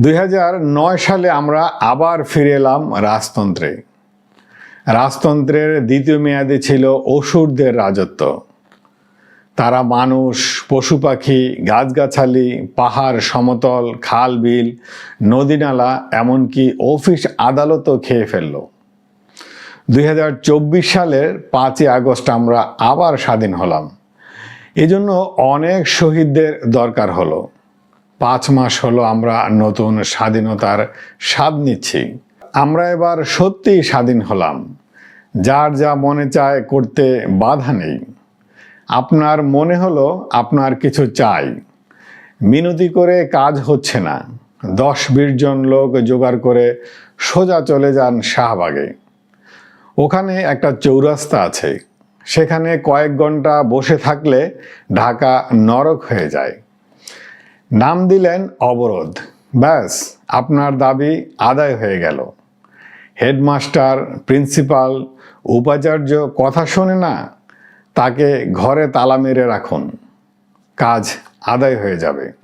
দুই হাজার নয় সালে আমরা আবার ফিরে এলাম রাজতন্ত্রে। রাজতন্ত্রের দ্বিতীয় মেয়াদে ছিল অসুরদের রাজত্ব। তারা মানুষ, পশু পাখি, গাছগাছালি, পাহাড়, সমতল, খাল, বিল নদীনালা এমনকি অফিস আদালতও খেয়ে ফেলল। দুই হাজার চব্বিশ সালের পাঁচই আগস্ট আমরা আবার স্বাধীন হলাম। এজন্য অনেক শহীদদের দরকার হলো। পাঁচ মাস হলো আমরা নতুন স্বাধীনতার স্বাদ নিচ্ছি। আমরা এবার সত্যিই স্বাধীন হলাম। যার যা মনে চায় করতে বাধা নেই। আপনার মনে হলো আপনার কিছু চাই। মিনতি করে কাজ হচ্ছে না। দশ বিশ জন লোক জোগাড় করে সোজা চলে যান শাহবাগে। ওখানে একটা চৌরাস্তা আছে। সেখানে কয়েক ঘণ্টা বসে থাকলে ঢাকা নরক হয়ে যায়। নাম দিলেন অবরোধ। ব্যাস, আপনার দাবি আদায় হয়ে গেল। হেডমাস্টার, প্রিন্সিপাল, উপাচার্য কথা শোনে না, তাকে ঘরে তালা মেরে রাখুন। কাজ আদায় হয়ে যাবে।